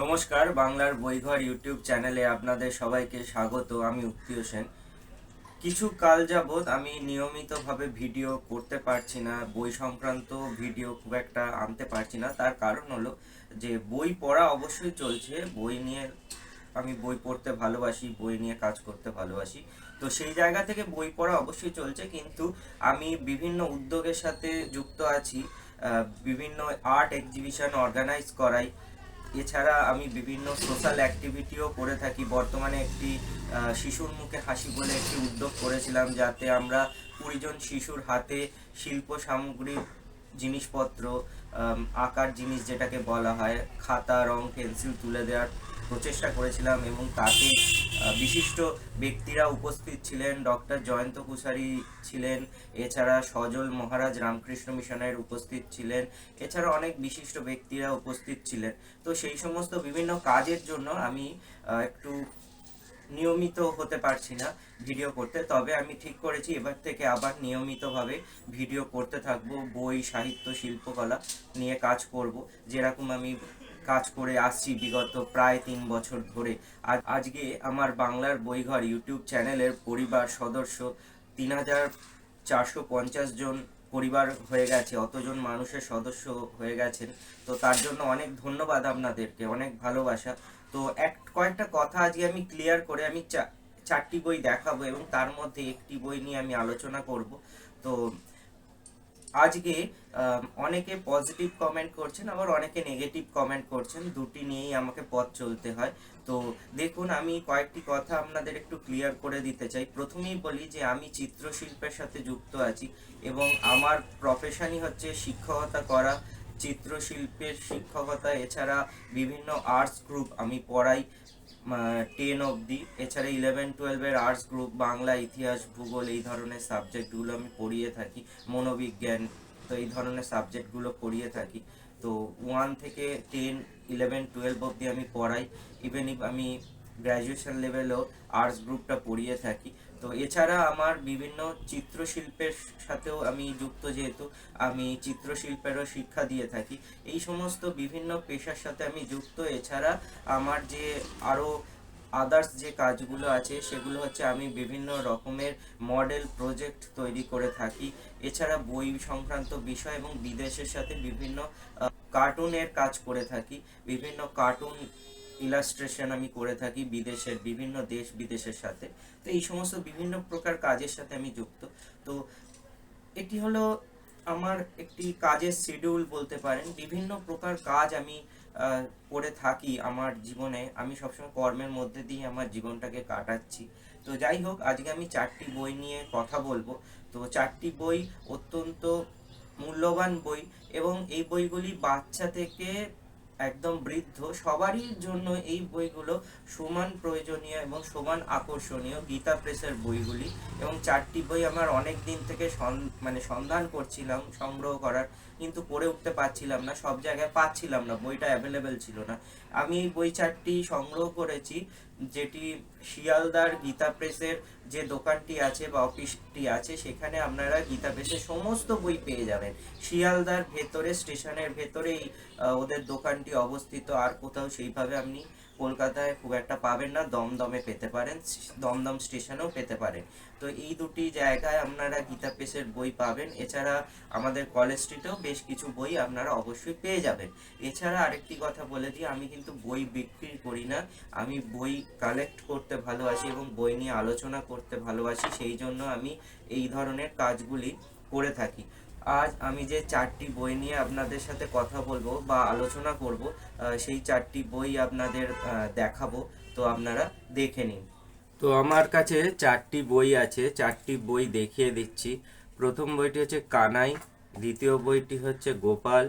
নমস্কার, বাংলার বইঘর ইউটিউব চ্যানেলে আপনাদের সবাইকে স্বাগত। আমি উক্তি হোসেন। কিছু কাল যাবৎ আমি নিয়মিতভাবে ভিডিও করতে পারছি না, বই সংক্রান্ত ভিডিও খুব একটা আনতে পারছি না। তার কারণ হলো যে, বই পড়া অবশ্যই চলছে। বই নিয়ে আমি বই পড়তে ভালোবাসি, বই নিয়ে কাজ করতে ভালোবাসি। তো সেই জায়গা থেকে বই পড়া অবশ্যই চলছে, কিন্তু আমি বিভিন্ন উদ্যোগের সাথে যুক্ত আছি। বিভিন্ন আর্ট এক্সিবিশন অর্গানাইজ করাই। এছাড়া আমি বিভিন্ন সোশ্যাল অ্যাক্টিভিটিও করে থাকি। বর্তমানে একটি শিশুর মুখে হাসি বলে একটি উদ্যোগ করেছিলাম যাতে আমরা কুড়িজন শিশুর হাতে শিল্প সামগ্রী, জিনিসপত্র আঁকার জিনিস যেটাকে বলা হয়, খাতা, রং, পেন্সিল তুলে দেওয়ার প্রচেষ্টা করেছিলাম এবং তাতে বিশিষ্ট ব্যক্তিরা উপস্থিত ছিলেন, ডক্টর জয়ন্ত কুশারি ছিলেন, এছাড়া সজল মহারাজ রামকৃষ্ণ মিশনের উপস্থিত ছিলেন, এছাড়া অনেক বিশিষ্ট ব্যক্তিরা উপস্থিত ছিলেন। তো সেই সমস্ত বিভিন্ন কাজের জন্য আমি একটু নিয়মিত হতে পারছি না ভিডিও করতে। তবে আমি ঠিক করেছি, এবার থেকে আবার নিয়মিতভাবে ভিডিও করতে থাকব, বই, সাহিত্য, শিল্পকলা নিয়ে কাজ করব। যেরকম আমি কাজ করে আসছি বিগত প্রায় তিন বছর ধরে। আজ আজকে আমার বাংলার বইঘর ইউটিউব চ্যানেলের পরিবার সদস্য তিন হাজার চারশো পঞ্চাশ জন পরিবার হয়ে গেছে, অতজন মানুষের সদস্য হয়ে গেছেন। তো তার জন্য অনেক ধন্যবাদ আপনাদেরকে, অনেক ভালোবাসা। তো এক, কয়েকটা কথা আজকে আমি ক্লিয়ার করে আমি চারটি বই দেখাবো এবং তার মধ্যে একটি বই নিয়ে আমি আলোচনা করব। তো আজকে অনেকে পজিটিভ কমেন্ট করছেন, আবার অনেকে নেগেটিভ কমেন্ট করছেন। দুটি নিয়েই আমাকে পথ চলতে হয়। তো দেখুন, আমি কয়েকটি কথা আপনাদের একটু ক্লিয়ার করে দিতে চাই। প্রথমেই বলি যে আমি চিত্রশিল্পের সাথে যুক্ত আছি এবং আমার প্রফেশনই হচ্ছে শিক্ষকতা করা। চিত্রশিল্পের শিক্ষকতা, এছাড়া বিভিন্ন আর্টস গ্রুপ আমি পড়াই টেন অবধি। এছাড়া ইলেভেন টুয়েলভের আর্টস গ্রুপ বাংলা, ইতিহাস, ভূগোল এই ধরনের সাবজেক্টগুলো আমি পড়িয়ে থাকি, মনোবিজ্ঞান, তো এই ধরনের সাবজেক্টগুলো পড়িয়ে থাকি। তো ওয়ান থেকে টেন ইলেভেন টুয়েলভ অবধি আমি পড়াই। ইভেন ইফ আমি গ্র্যাজুয়েশন লেভেলেও আর্টস গ্রুপটা পড়িয়ে থাকি। তো এছাড়া আমার বিভিন্ন চিত্রশিল্পের সাথেও আমি যুক্ত যেহেতু আমি চিত্রশিল্পেরও শিক্ষা দিয়ে থাকি। এই সমস্ত বিভিন্ন পেশার সাথে আমি যুক্ত। এছাড়া আমার যে আরও আদার্স যে কাজগুলো আছে, সেগুলো হচ্ছে আমি বিভিন্ন রকমের মডেল প্রজেক্ট তৈরি করে থাকি। এছাড়া বই সংক্রান্ত বিষয় এবং বিদেশের সাথে বিভিন্ন কার্টুনের কাজ করে থাকি। বিভিন্ন কার্টুন ইলাস্ট্রেশন আমি করে থাকি বিদেশের, বিভিন্ন দেশ বিদেশের সাথে। তো এই সমস্ত বিভিন্ন প্রকার কাজের সাথে আমি যুক্ত। তো এটি হলো আমার একটি কাজের শিডিউল বলতে পারেন। বিভিন্ন প্রকার কাজ আমি করে থাকি আমার জীবনে। আমি সবসময় কর্মের মধ্যে দিয়ে আমার জীবনটাকে কাটাচ্ছি। তো যাই হোক, আজকে আমি চারটি বই নিয়ে কথা বলব। তো চারটি বই অত্যন্ত মূল্যবান বই এবং এই বইগুলি বাচ্চা থেকে একদম বৃদ্ধ, সবারই জন্য এই বইগুলো সমান প্রয়োজনীয় এবং সমান আকর্ষণীয়। গীতা প্রেসের বইগুলি এবং চারটি বই আমার অনেক দিন থেকে মানে সন্ধান করছিলাম, সংগ্রহ করার। কিন্তু পড়ে উঠতে পারছিলাম না, সব জায়গায় পাচ্ছিলাম না, বইটা অ্যাভেলেবেল ছিল না। আমি এই বই চারটি সংগ্রহ করেছি, যেটি শিয়ালদার গীতা প্রেসের যে দোকানটি আছে বা অফিসটি আছে, সেখানে আপনারা গীতা প্রেসের সমস্ত বই পেয়ে যাবেন। শিয়ালদার ভেতরে, স্টেশনের ভেতরেই ওদের দোকানটি অবস্থিত, আর কোথাও সেইভাবে আপনি কলকাতায় খুব একটা পাবেন না, দমদমে পেতে পারেন, দমদম স্টেশনেও পেতে পারেন। তো এই দুটি জায়গায় আপনারা গীতা প্রেসের বই পাবেন। এছাড়া আমাদের কলেজ স্ট্রিটেও বেশ কিছু বই আপনারা অবশ্যই পেয়ে যাবেন। এছাড়া আরেকটি কথা বলে দিই, আমি কিন্তু বই বিক্রি করি না। আমি বই কালেক্ট করতে ভালোবাসি এবং বই নিয়ে আলোচনা করতে ভালোবাসি, সেই জন্য আমি এই ধরনের কাজগুলি করে থাকি। আজ আমি যে চারটি বই নিয়ে আপনাদের সাথে কথা বলব বা আলোচনা করব সেই চারটি বই আপনাদের দেখাবো, তো আপনারা দেখে নিন। তো আমার কাছে চারটি বই আছে, চারটি বই দেখিয়ে দিচ্ছি। প্রথম বইটি হচ্ছে কানাই, দ্বিতীয় বইটি হচ্ছে গোপাল,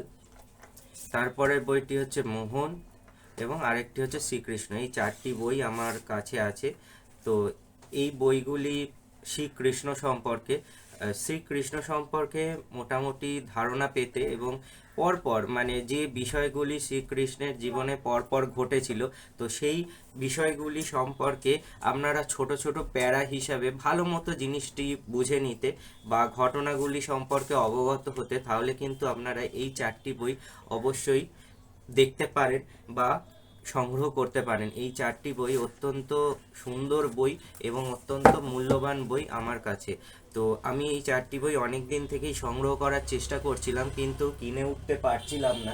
তারপরের বইটি হচ্ছে মোহন, এবং আরেকটি হচ্ছে শ্রীকৃষ্ণ। এই চারটি বই আমার কাছে আছে। তো এই বইগুলি শ্রীকৃষ্ণ সম্পর্কে শ্রীকৃষ্ণ সম্পর্কে মোটামুটি ধারণা পেতে এবং পরপর মানে যে বিষয়গুলি শ্রীকৃষ্ণের জীবনে পরপর ঘটেছিল, তো সেই বিষয়গুলি সম্পর্কে আপনারা ছোট ছোট প্যারা হিসাবে ভালো মতো জিনিসটি বুঝে নিতে বা ঘটনাগুলি সম্পর্কে অবগত হতে, তাহলে কিন্তু আপনারা এই চারটি বই অবশ্যই দেখতে পারেন বা সংগ্রহ করতে পারেন। এই চারটি বই অত্যন্ত সুন্দর বই এবং অত্যন্ত মূল্যবান বই আমার কাছে। তো আমি এই চারটি বই অনেক দিন থেকেই সংগ্রহ করার চেষ্টা করছিলাম কিন্তু কিনে উঠতে পারছিলাম না।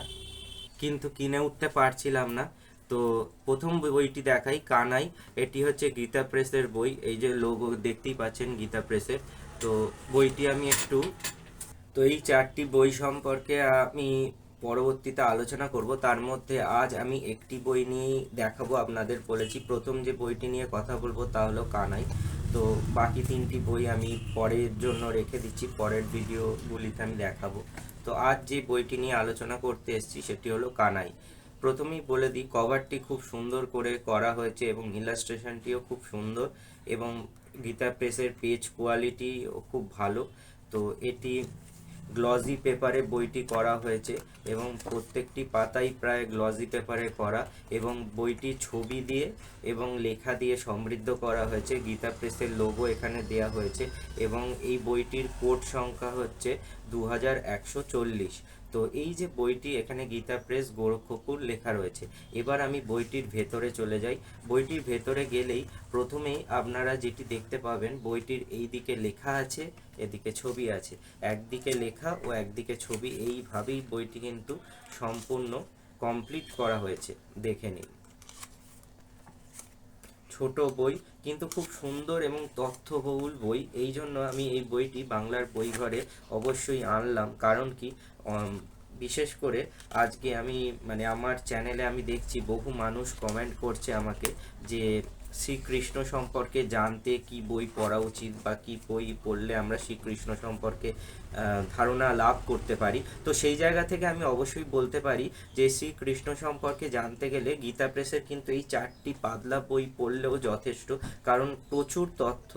কিন্তু কিনে উঠতে পারছিলাম না। তো প্রথম বইটি দেখাই কানাই। এটি হচ্ছে গীতা প্রেসের বই। এই যে লোগো দেখতেই পাচ্ছেন গীতা প্রেসের। তো বইটি আমি একটু, তো এই চারটি বই সম্পর্কে আমি পরবর্তীতে আলোচনা করব। তার মধ্যে আজ আমি একটি বই নিয়ে দেখাবো আপনাদের বলেছি। প্রথম যে বইটি নিয়ে কথা বলব তা হলো কানাই। তো বাকি তিনটি বই আমি পরের জন্য রেখে দিচ্ছি। পরের ভিডিওগুলিতে আমি দেখাবো। তো আজ যে বইটি নিয়ে আলোচনা করতে এসেছি সেটি হলো কানাই। প্রথমেই বলে দিই কভারটি খুব সুন্দর করে করা হয়েছে এবং ইলাস্ট্রেশনটিও খুব সুন্দর এবং গীতা প্রেসের পেজ কোয়ালিটি খুব ভালো। তো এটি গ্লজি পেপারে বইটি করা হয়েছে এবং প্রত্যেকটি পাতাই প্রায় গ্লজি পেপারে করা এবং বইটি ছবি দিয়ে এবং লেখা দিয়ে সমৃদ্ধ করা হয়েছে। গীতা প্রেসের লোগো এখানে দেয়া হয়েছে এবং এই বইটির কোড সংখ্যা হচ্ছে দু হাজার একশো চল্লিশ। তো এই যে বইটি, এখানে গীতা প্রেস গোরক্ষপুর লেখা রয়েছে। এবার আমি বইটির ভেতরে চলে যাই। বইটির ভেতরে গেলেই প্রথমেই আপনারা যেটি দেখতে পাবেন, বইটির এই দিকে লেখা আছে, এদিকে ছবি আছে। একদিকে লেখা ও একদিকে ছবি। এইভাবেই বইটি কিন্তু সম্পূর্ণ কমপ্লিট করা হয়েছে। দেখে নিন। ছোট বই, কিন্তু খুব সুন্দর এবং তথ্যবহুল বই। এই জন্য আমি এই বইটি বাংলার বই ঘরে অবশ্যই আনলাম। কারণ কি? বিশেষ করে আজকে আমি মানে আমার চ্যানেলে আমি দেখছি বহু মানুষ কমেন্ট করছে আমাকে যে শ্রীকৃষ্ণ সম্পর্কে জানতে কি বই পড়া উচিত বা কি বই পড়লে আমরা শ্রীকৃষ্ণ সম্পর্কে ধারণা লাভ করতে পারি। তো সেই জায়গা থেকে আমি অবশ্যই বলতে পারি যে শ্রীকৃষ্ণ সম্পর্কে জানতে গেলে গীতা প্রেসের কিন্তু এই চারটি পাতলা বই পড়লেও যথেষ্ট, কারণ প্রচুর তথ্য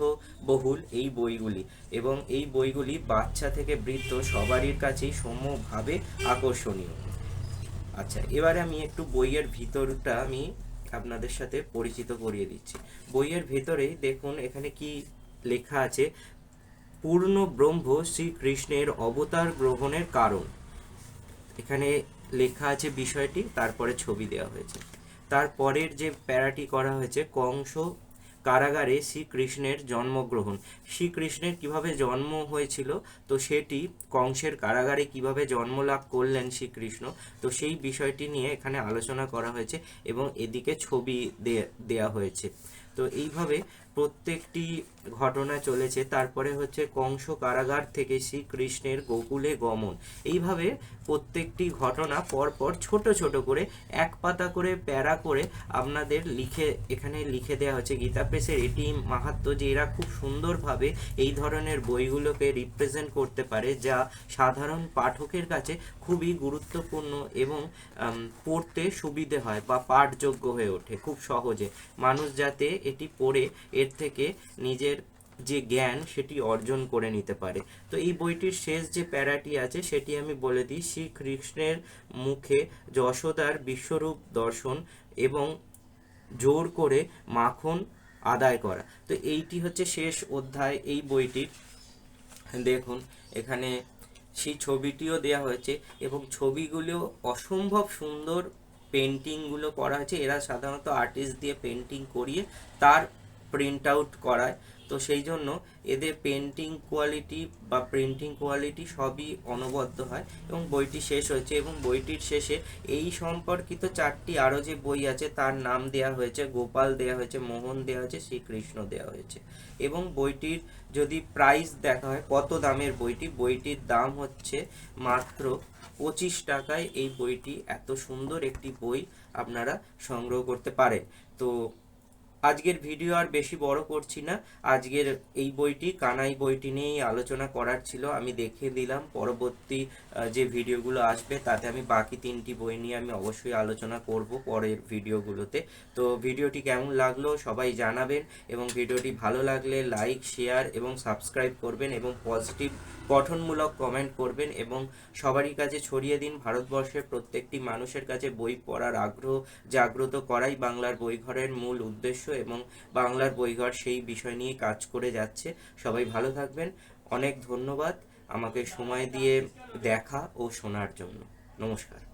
বহুল এই বইগুলি এবং এই বইগুলি বাচ্চা থেকে বৃদ্ধ সবারই কাছেই সমভাবে আকর্ষণীয়। আচ্ছা এবারে আমি একটু বইয়ের ভিতরটা আমি আপনাদের সাথে পরিচিত করিয়ে দিচ্ছি। বইয়ের ভেতরেই দেখুন এখানে কি লেখা আছে, পূর্ণ ব্রহ্ম শ্রীকৃষ্ণের অবতার গ্রহণের কারণ। এখানে লেখা আছে বিষয়টি, তারপরে ছবি দেওয়া হয়েছে। তারপরের যে প্যারাটি করা হয়েছে, কংস কারাগারে শ্রীকৃষ্ণের জন্মগ্রহণ। শ্রীকৃষ্ণের কীভাবে জন্ম হয়েছিল, তো সেটি কংসের কারাগারে কীভাবে জন্ম লাভ করলেন শ্রীকৃষ্ণ, তো সেই বিষয়টি নিয়ে এখানে আলোচনা করা হয়েছে এবং এদিকে ছবি দেয়া হয়েছে। তো এইভাবে প্রত্যেকটি ঘটনা চলেছে। তারপরে হচ্ছে কংস কারাগার থেকে শ্রীকৃষ্ণের গোকুলে গমন। এইভাবে প্রত্যেকটি ঘটনা পরপর ছোট ছোট করে, এক পাতা করে, প্যারা করে আপনাদের লিখে, এখানে লিখে দেওয়া হচ্ছে গীতা প্রেসের এটি মাহাত্ম যে এরা খুব সুন্দরভাবে এই ধরনের বইগুলোকে রিপ্রেজেন্ট করতে পারে, যা সাধারণ পাঠকের কাছে খুবই গুরুত্বপূর্ণ এবং পড়তে সুবিধে হয় বা পাঠযোগ্য হয়ে ওঠে খুব সহজে। মানুষ যাতে এটি পড়ে, এর থেকে নিজের যে জ্ঞান সেটি অর্জন করে নিতে পারে। তো এই বইটির শেষ যে প্যারাটি আছে, সেটি আমি বলে দিই শ্রীকৃষ্ণের মুখে যশোদার বিশ্বরূপ দর্শন এবং জোর করে মাখন আদায় করা। তো এইটি হচ্ছে শেষ অধ্যায় এই বইটির। দেখুন, এখানে সেই ছবিটিও দেওয়া হয়েছে এবং ছবিগুলো অসম্ভব সুন্দর পেন্টিংগুলো করা হয়েছে। এরা সাধারণত আর্টিস্ট দিয়ে পেন্টিং করিয়ে তার প্রিন্ট আউট করায়। তো সেই জন্য এদের পেন্টিং কোয়ালিটি বা প্রিন্টিং কোয়ালিটি সবই অনবদ্য হয় এবং বইটি শেষ হয়েছে এবং বইটির শেষে এই সম্পর্কিত চারটি আরও যে বই আছে তার নাম দেওয়া হয়েছে, গোপাল দেওয়া হয়েছে, মোহন দেওয়া হয়েছে, শ্রীকৃষ্ণ দেওয়া হয়েছে। এবং বইটির যদি প্রাইস দেখা হয়, কত দামের বইটি? বইটির দাম হচ্ছে মাত্র পঁচিশ টাকায় এই বইটি এত সুন্দর একটি বই আপনারা সংগ্রহ করতে পারেন। তো আজকের ভিডিও আর বেশি বড় করছি না। আজকের এই বইটি, কানাই বইটি নিয়েই আলোচনা করার ছিল। আমি দেখিয়ে দিলাম। পরবর্তী যে ভিডিওগুলো আসবে, তাতে আমি বাকি তিনটি বই নিয়ে আমি অবশ্যই আলোচনা করব পরের ভিডিওগুলোতে। তো ভিডিওটি কেমন লাগল সবাই জানাবেন এবং ভিডিওটি ভালো লাগলে লাইক, শেয়ার এবং সাবস্ক্রাইব করবেন এবং পজিটিভ, গঠনমূলক কমেন্ট করবেন এবং সবারই কাছে ছড়িয়ে দিন। ভারতবর্ষের প্রত্যেকটি মানুষের কাছে বই পড়ার আগ্রহ জাগ্রত করাই বাংলার বইঘরের মূল উদ্দেশ্য এবং বাংলার বইঘর সেই বিষয় নিয়ে কাজ করে যাচ্ছে। সবাই ভালো থাকবেন। অনেক ধন্যবাদ। আমাকে সময় দিয়ে দেখা ও শোনার জন্য। নমস্কার।